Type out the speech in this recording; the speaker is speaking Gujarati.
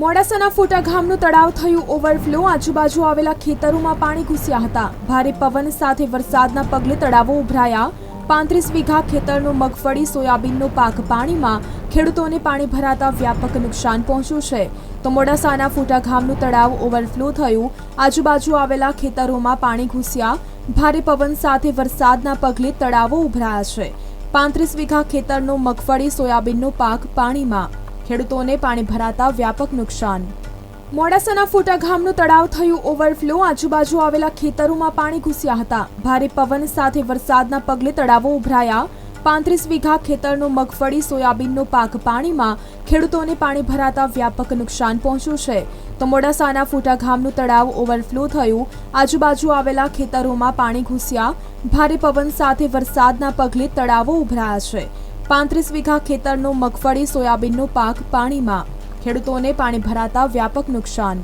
મોડાસાના ફોટા ગામનું તળાવ થયું ઓવરફ્લો. આજુબાજુ આવેલા ખેતરોમાં પાણી ઘૂસ્યા હતા. ભારે પવન સાથે વરસાદના પગલે તળાવો ઉભરાયા. પાંત્રીસ વીઘા ખેતરનો મગફળી, સોયાબીનનો પાક પાણીમાં ખેડૂતોને પાણી ભરાતા વ્યાપક નુકસાન પહોંચ્યું છે. તો મોડાસાના ફોટા ગામનું તળાવ ઓવરફ્લો થયું. આજુબાજુ આવેલા ખેતરોમાં પાણી ઘૂસ્યા. ભારે પવન સાથે વરસાદના પગલે તળાવો ઉભરાયા છે. પાંત્રીસ વીઘા ખેતરનો મગફળી, સોયાબીનનો પાક પાણીમાં ખેડૂતોને પાણી ભરાતા વ્યાપક નુકસાન. મોડાસાના ફોટા ગામનું તળાવ થયું ઓવરફ્લો. આજુબાજુ આવેલા ખેતરોમાં પાણી ઘૂસ્યા હતા. ભારે પવન સાથે વરસાદના પગલે તળાવો ઉભરાયા. પાંત્રીસ વીઘા ખેતરનો મગફળી, સોયાબીનનો પાક પાણીમાં ખેડૂતોને પાણી ભરાતા વ્યાપક નુકસાન પહોંચ્યું છે. તો મોડાસાના ફોટા ગામનું તળાવ ઓવરફ્લો થયું. આજુબાજુ આવેલા ખેતરોમાં પાણી ઘૂસ્યા. ભારે પવન સાથે વરસાદના પગલે તળાવો ઉભરાયા છે. પાંત્રીસ વીઘા ખેતરનો મગફળી સોયાબીનનો પાક પાણીમાં. ખેડૂતોને પાણી ભરાતા વ્યાપક નુકસાન.